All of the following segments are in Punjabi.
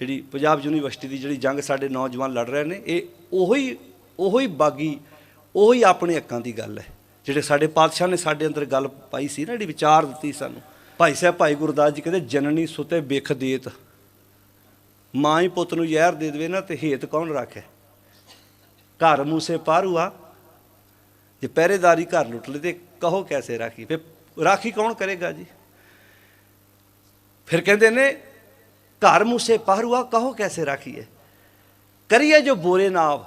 ਜਿਹੜੀ ਪੰਜਾਬ ਯੂਨੀਵਰਸਿਟੀ ਦੀ ਜਿਹੜੀ ਜੰਗ ਸਾਡੇ ਨੌਜਵਾਨ ਲੜ ਰਹੇ ਨੇ, ਇਹ ਉਹੀ ਉਹੀ ਬਾਗੀ, ਉਹੀ ਆਪਣੇ ਹੱਕਾਂ ਦੀ ਗੱਲ ਹੈ। ਜਿਹੜੇ ਸਾਡੇ ਪਾਤਸ਼ਾਹ ਨੇ ਸਾਡੇ ਅੰਦਰ ਗੱਲ ਪਾਈ ਸੀ ਨਾ, ਜਿਹੜੀ ਵਿਚਾਰ ਦਿੱਤੀ ਸਾਨੂੰ। ਭਾਈ ਸਾਹਿਬ, ਭਾਈ ਗੁਰਦਾਸ ਜੀ ਕਹਿੰਦੇ, ਜਨਨੀ ਸੁਤੇ ਬਿਖ ਦੇਤ। ਮਾਂ ਹੀ ਪੁੱਤ ਨੂੰ ਜ਼ਹਿਰ ਦੇ ਦੇਵੇ ਨਾ, ਤੇ ਹੇਤ ਕੌਣ ਰੱਖੇ? ਘਰ ਮੂਸੇ ਪਾਰੂਆ ਜੇ ਪਹਿਰੇਦਾਰੀ ਘਰ ਲੁੱਟ ਲੇ ਤੇ ਕਹੋ ਕੈਸੇ ਰਾਖੀ? ਫਿਰ ਰਾਖੀ ਕੌਣ ਕਰੇਗਾ ਜੀ? ਫਿਰ ਕਹਿੰਦੇ ਨੇ ਘਰ ਮੂਸੇ ਪਾਰੂਆ ਕਹੋ ਕੈਸੇ ਰਾਖੀਏ ਕਰੀਏ ਜੋ ਬੋਰੇ ਨਾਵ,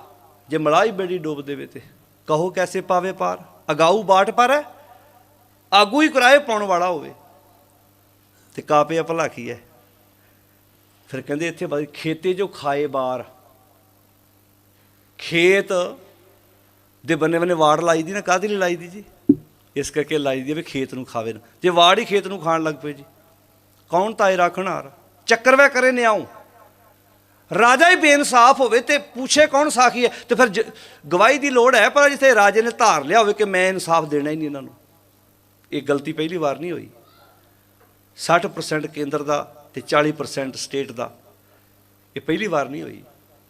ਜੇ ਮਲਾਈ ਬੜੀ ਡੋਬ ਦੇਵੇ ਤੇ। ਕਹੋ ਕੈਸੇ ਪਾਵੇ ਪਾਰ? ਅਗਾਊ ਬਾਟ ਪਰ ਹੈ ਆਗੂ ਹੀ ਕਰਾਏ ਪਾਉਣ ਵਾਲਾ ਹੋਵੇ। ਤੇ ਕਾਪੇ ਭਲਾ ਕੀ ਹੈ ਫਿਰ ਕਹਿੰਦੇ ਇੱਥੇ ਬਾਈ, ਖੇਤੇ ਜੋ ਖਾਏ ਬਾਰ। ਖੇਤ ਦੇ ਬੰਨੇ ਬੰਨੇ ਵਾੜ ਲਾਈ ਦੀ ਨਾ, ਕਾਹਦੇ ਲਈ ਲਾਈ ਦੀ ਜੀ? ਇਸ ਕਰਕੇ ਲਾਈ ਦੀ ਆ ਵੀ ਖੇਤ ਨੂੰ ਖਾਵੇ ਨਾ। ਜੇ ਵਾੜ ਹੀ ਖੇਤ ਨੂੰ ਖਾਣ ਲੱਗ ਪਏ ਜੀ, ਕੌਣ ਤਾਏ ਰੱਖਣ ਹਾਰ? ਚੱਕਰ ਵੇ ਕਰੇ ਨਿਆਉ। ਰਾਜਾ ਹੀ ਬੇਇਨਸਾਫ ਹੋਵੇ ਤੇ ਪੁੱਛੇ ਕੌਣ ਸਾਖੀ ਹੈ। ਤੇ ਫਿਰ ਜ- ਗਵਾਹੀ ਦੀ ਲੋੜ ਹੈ ਪਰ ਜਿੱਥੇ ਰਾਜੇ ਨੇ ਧਾਰ ਲਿਆ ਹੋਵੇ ਕਿ ਮੈਂ ਇਨਸਾਫ ਦੇਣਾ ਹੀ ਨਹੀਂ ਇਹਨਾਂ ਨੂੰ। ਇਹ ਗਲਤੀ ਪਹਿਲੀ ਵਾਰ ਨਹੀਂ ਹੋਈ। 60% ਕੇਂਦਰ ਦਾ ਤੇ 40% ਸਟੇਟ ਦਾ ਇਹ ਪਹਿਲੀ ਵਾਰ ਨਹੀਂ ਹੋਈ।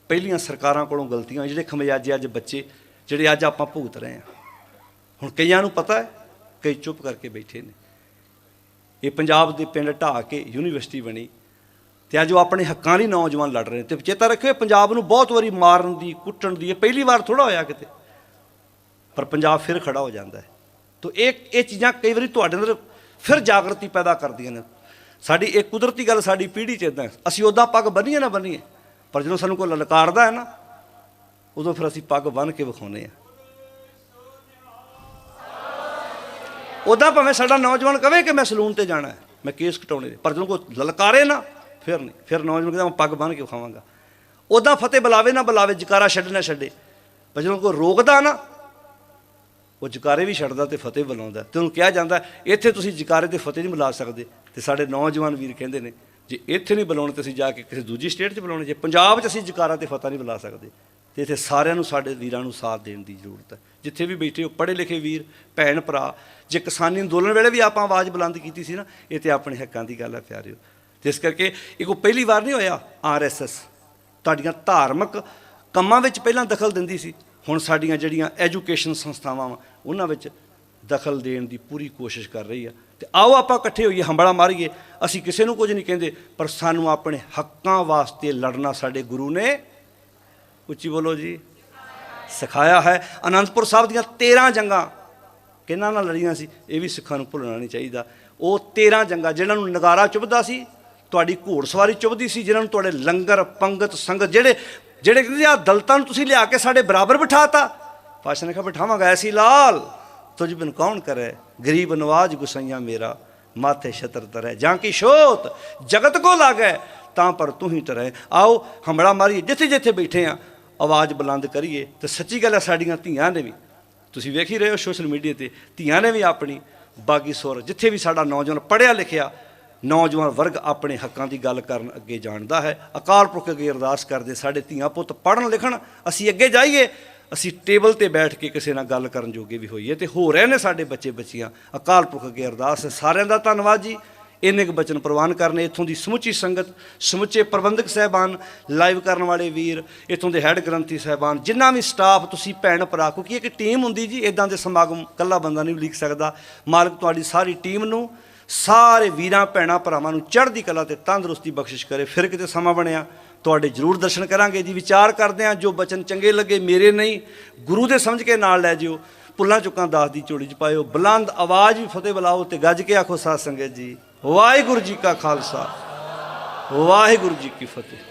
ਪਹਿਲੀਆਂ ਸਰਕਾਰਾਂ ਕੋਲੋਂ ਗਲਤੀਆਂ ਹੋਈਆਂ, ਜਿਹੜੇ ਖਮਿਆਜੇ ਅੱਜ ਬੱਚੇ ਜਿਹੜੇ ਅੱਜ ਆਪਾਂ ਭੁਗਤ ਰਹੇ ਹਾਂ। ਹੁਣ ਕਈਆਂ ਨੂੰ ਪਤਾ ਹੈ ਕਈ ਚੁੱਪ ਕਰਕੇ ਬੈਠੇ ਨੇ। ਇਹ ਪੰਜਾਬ ਦੇ ਪਿੰਡ ਢਾਹ ਕੇ ਯੂਨੀਵਰਸਿਟੀ ਬਣੀ ਤੇ ਅੱਜ ਉਹ ਆਪਣੇ ਹੱਕਾਂ ਲਈ ਨੌਜਵਾਨ ਲੜ ਰਹੇ ਨੇ ਤੇ ਚੇਤਾ ਰੱਖਿਓ ਪੰਜਾਬ ਨੂੰ ਬਹੁਤ ਵਾਰੀ ਮਾਰਨ ਦੀ, ਕੁੱਟਣ ਦੀ, ਇਹ ਪਹਿਲੀ ਵਾਰ ਥੋੜਾ ਹੋਇਆ ਕਿਤੇ। ਪਰ ਪੰਜਾਬ ਫਿਰ ਖੜਾ ਹੋ ਜਾਂਦਾ ਹੈ। ਤੋ ਇਹ ਇਹ ਚੀਜ਼ਾਂ ਕਈ ਵਾਰੀ ਤੁਹਾਡੇ ਅੰਦਰ ਫਿਰ ਜਾਗਰਤੀ ਪੈਦਾ ਕਰਦੀਆਂ ਨੇ। ਸਾਡੀ ਇਹ ਕੁਦਰਤੀ ਗੱਲ ਸਾਡੀ ਪੀੜ੍ਹੀ 'ਚ ਇਦਾਂ ਅਸੀਂ ਉਦਾਂ ਪੱਗ ਬੰਨੀਏ ਨਾ ਬੰਨੀਏ, ਪਰ ਜਦੋਂ ਸਾਨੂੰ ਕੋਈ ਲਲਕਾਰਦਾ ਹੈ ਨਾ, ਉਦੋਂ ਫਿਰ ਅਸੀਂ ਪੱਗ ਬੰਨ੍ਹ ਕੇ ਵਿਖਾਉਂਦੇ ਆ ਉਦਾਂ ਭਾਵੇਂ ਸਾਡਾ ਨੌਜਵਾਨ ਕਵੇ ਕਿ ਮੈਂ ਸਲੂਨ ਤੇ ਜਾਣਾ ਹੈ, ਮੈਂ ਕੇਸ ਕਟਾਉਣੇ ਪਰ ਜਦੋਂ ਕੋਈ ਲਲਕਾਰੇ ਨਾ ਫਿਰ ਨਹੀਂ, ਫਿਰ ਨੌਜਵਾਨ ਕਹਿੰਦਾ ਮੈਂ ਪੱਗ ਬੰਨ੍ਹ ਕੇ ਖਾਵਾਂਗਾ ਉਦਾਂ ਫਤਿਹ ਬੁਲਾਵੇ ਨਾ ਬੁਲਾਵੇ, ਜਕਾਰਾ ਛੱਡ ਨਾ ਛੱਡੇ। ਪਰ ਜਦੋਂ ਕੋਈ ਰੋਕਦਾ ਨਾ, ਉਹ ਜਕਾਰੇ ਵੀ ਛੱਡਦਾ ਤੇ ਫਤਿਹ ਬੁਲਾਉਂਦਾ। ਤੇ ਉਹਨੂੰ ਕਿਹਾ ਜਾਂਦਾ, ਇੱਥੇ ਤੁਸੀਂ ਜਕਾਰੇ ਤੇ ਫਤਿਹ ਨਹੀਂ ਬੁਲਾ ਸਕਦੇ। ਤੇ ਸਾਡੇ ਨੌਜਵਾਨ ਵੀਰ ਕਹਿੰਦੇ ਨੇ, ਜੇ ਇੱਥੇ ਨਹੀਂ ਬੁਲਾਉਣੇ ਤੇ ਅਸੀਂ ਜਾ ਕੇ ਕਿਸੇ ਦੂਜੀ ਸਟੇਟ 'ਚ ਬੁਲਾਉਣੇ, ਜੇ ਪੰਜਾਬ 'ਚ ਅਸੀਂ ਜਕਾਰਾ ਤੇ ਫਤਿਹ ਨਹੀਂ ਬੁਲਾ ਸਕਦੇ, ਤੇ ਇੱਥੇ ਸਾਰਿਆਂ ਨੂੰ ਸਾਡੇ ਵੀਰਾਂ ਨੂੰ ਸਾਥ ਦੇਣ ਦੀ ਜ਼ਰੂਰਤ ਹੈ। ਜਿੱਥੇ ਵੀ ਬੈਠੇ ਹੋ, ਪੜ੍ਹੇ ਲਿਖੇ ਵੀਰ, ਭੈਣ ਭਰਾ, ਜੇ ਕਿਸਾਨੀ ਅੰਦੋਲਨ ਵੇਲੇ ਵੀ ਆਪਾਂ ਆਵਾਜ਼ ਬੁਲੰਦ ਕੀਤੀ ਸੀ ਨਾ, ਇਹ ਤੇ ਆਪਣੇ ਹੱਕਾਂ ਦੀ ਗੱਲ ਹੈ ਪਿਆਰਿਓ। ਜਿਸ ਕਰਕੇ ਇਹ ਕੋਈ ਪਹਿਲੀ ਵਾਰ ਨਹੀਂ ਹੋਇਆ ਆਰਐਸਐਸ। ਤੁਹਾਡੀਆਂ ਧਾਰਮਿਕ ਕੰਮਾਂ ਵਿੱਚ ਪਹਿਲਾਂ ਦਖਲ ਦਿੰਦੀ ਸੀ। ਹੁਣ ਸਾਡੀਆਂ ਜਿਹੜੀਆਂ ਐਜੂਕੇਸ਼ਨ ਸੰਸਥਾਵਾਂ ਵਾ, ਉਹਨਾਂ ਵਿੱਚ ਦਖਲ ਦੇਣ ਦੀ ਪੂਰੀ ਕੋਸ਼ਿਸ਼ ਕਰ ਰਹੀ ਆ। ਤੇ ਆਓ ਆਪਾਂ ਇਕੱਠੇ ਹੋਈਏ, ਹੰਬੜਾ ਮਾਰੀਏ। ਅਸੀਂ ਕਿਸੇ ਨੂੰ ਕੁਝ ਨਹੀਂ ਕਹਿੰਦੇ, ਪਰ ਸਾਨੂੰ ਆਪਣੇ ਹੱਕਾਂ ਵਾਸਤੇ ਲੜਨਾ ਸਾਡੇ ਗੁਰੂ ਨੇ ਉੱਚੀ ਬੋਲੋ ਜੀ। ਸਿਖਾਇਆ ਹੈ। ਅਨੰਦਪੁਰ ਸਾਹਿਬ ਦੀਆਂ 13 ਜੰਗਾਂ। ਕਿਹਨਾਂ ਨਾਲ ਲੜੀਆਂ ਸੀ? ਇਹ ਵੀ ਸਿੱਖਾਂ ਨੂੰ ਭੁੱਲਣਾ ਨਹੀਂ ਚਾਹੀਦਾ। ਉਹ 13 ਜੰਗਾਂ ਜਿਹਨਾਂ ਨੂੰ ਨਗਾਰਾ ਚੁੱਭਦਾ ਸੀ ਤੁਹਾਡੀ ਘੋੜਸਵਾਰੀ ਚੁੱਭਦੀ ਸੀ ਜਿਹਨਾਂ ਨੂੰ ਤੁਹਾਡੇ ਲੰਗਰ, ਪੰਗਤ, ਸੰਗਤ, ਜਿਹੜੇ ਜਿਹੜੇ ਕਹਿੰਦੇ ਆ ਦਲਤਾਂ ਨੂੰ ਤੁਸੀਂ ਲਿਆ ਕੇ ਸਾਡੇ ਬਰਾਬਰ ਬਿਠਾਤਾ। ਪਾਸ਼ਾ ਨੇ ਕਿਹਾ, ਬਿਠਾਵਾਂਗਾ, ਐਸੀ ਲਾਲ। ਤੁਝ ਬਿਨ ਕੌਣ ਕਰੇ? ਗਰੀਬ ਨਵਾਜ ਗੁਸਈਆ ਮੇਰਾ, ਮਾਥੇ ਛਤਰ ਤਰੈ। ਜਾਂ ਕੀ ਸ਼ੋਤ? ਜਗਤ ਕੋ ਲਾਗੈ? ਤਾਂ ਪਰ ਤੂੰ ਹੀ ਤਰੈ। ਆਓ ਹਮੜਾ ਮਾਰੀਏ, ਜਿੱਥੇ ਜਿੱਥੇ ਬੈਠੇ ਆ, ਆਵਾਜ਼ ਬੁਲੰਦ ਕਰੀਏ। ਤੇ ਸੱਚੀ ਗੱਲ ਹੈ ਸਾਡੀਆਂ ਧੀਆਂ ਨੇ ਵੀ, ਤੁਸੀਂ ਵੇਖ ਹੀ ਰਹੇ ਹੋ ਸੋਸ਼ਲ ਮੀਡੀਆ ਤੇ, ਧੀਆਂ ਨੇ ਵੀ ਆਪਣੀ ਬਾਗੀ ਸੁਰ, ਜਿੱਥੇ ਵੀ ਸਾਡਾ ਨੌਜਵਾਨ ਪੜ੍ਹਿਆ ਲਿਖਿਆ ਨੌਜਵਾਨ ਵਰਗ ਆਪਣੇ ਹੱਕਾਂ ਦੀ ਗੱਲ ਕਰਨ ਅੱਗੇ ਜਾਣਦਾ ਹੈ। ਅਕਾਲ ਪੁਰਖ ਅੱਗੇ ਅਰਦਾਸ ਕਰਦੇ, ਸਾਡੇ ਧੀਆਂ ਪੁੱਤ ਪੜ੍ਹਨ ਲਿਖਣ, ਅਸੀਂ ਅੱਗੇ ਜਾਈਏ। ਅਸੀਂ ਟੇਬਲ ਤੇ ਬੈਠ ਕੇ ਕਿਸੇ ਨਾਲ ਗੱਲ ਕਰਨ ਜੋਗੇ ਵੀ ਹੋਈਏ ਤੇ ਹੋ ਰਹੇ ਨੇ ਸਾਡੇ ਬੱਚੇ ਬੱਚੀਆਂ। ਅਕਾਲ ਪੁਰਖ ਅੱਗੇ ਅਰਦਾਸ ਸਾਰਿਆਂ ਦਾ ਧੰਨਵਾਦ ਜੀ। ਇੰਨੇ ਕੁ ਬਚਨ ਪ੍ਰਵਾਨ ਕਰਨੇ। ਇੱਥੋਂ ਦੀ ਸਮੁੱਚੀ ਸੰਗਤ, ਸਮੁੱਚੇ ਪ੍ਰਬੰਧਕ ਸਹਿਬਾਨ, ਲਾਈਵ ਕਰਨ ਵਾਲੇ ਵੀਰ, ਇੱਥੋਂ ਦੇ ਹੈੱਡ ਗ੍ਰੰਥੀ ਸਹਿਬਾਨ, ਜਿੰਨਾ ਵੀ ਸਟਾਫ ਤੁਸੀਂ ਭੈਣ ਭਰਾ, ਕਿਉਂਕਿ ਇੱਕ ਟੀਮ ਹੁੰਦੀ ਜੀ ਇਦਾਂ ਦੇ ਸਮਾਗਮ ਇਕੱਲਾ ਬੰਦਾ ਨਹੀਂ ਲਿਖ ਸਕਦਾ। ਮਾਲਕ ਤੁਹਾਡੀ ਸਾਰੀ ਟੀਮ ਨੂੰ ਸਾਰੇ ਵੀਰਾਂ, ਭੈਣਾਂ, ਭਰਾਵਾਂ ਨੂੰ ਚੜ੍ਹਦੀ ਕਲਾ ਤੇ ਤੰਦਰੁਸਤੀ ਬਖਸ਼ਿਸ਼ ਕਰੇ, ਫਿਰ ਕਿਤੇ ਸਮਾਂ ਬਣਿਆ, ਤੁਹਾਡੇ ਜਰੂਰ ਦਰਸ਼ਨ ਕਰਾਂਗੇ ਜੀ, ਵਿਚਾਰ ਕਰਦੇ ਹਾਂ, ਜੋ ਬਚਨ ਚੰਗੇ ਲੱਗੇ, ਮੇਰੇ ਨਹੀਂ, ਗੁਰੂ ਦੇ ਸਮਝ ਕੇ ਨਾਲ ਲੈ ਜਿਓ, ਪੁੱਲਾਂ ਚੁੱਕਾਂ ਦਾਸ ਦੀ ਚੋੜੀ ਚ ਪਾਇਓ, ਬੁਲੰਦ ਆਵਾਜ਼ ਵੀ ਫਤਿਹ ਬੁਲਾਓ ਤੇ ਗੱਜ ਕੇ ਆਖੋ ਸਾਧ ਸੰਗਤ ਜੀ, ਵਾਹਿਗੁਰੂ ਜੀ ਕਾ ਖਾਲਸਾ, ਵਾਹਿਗੁਰੂ ਜੀ ਕੀ ਫਤਿਹ।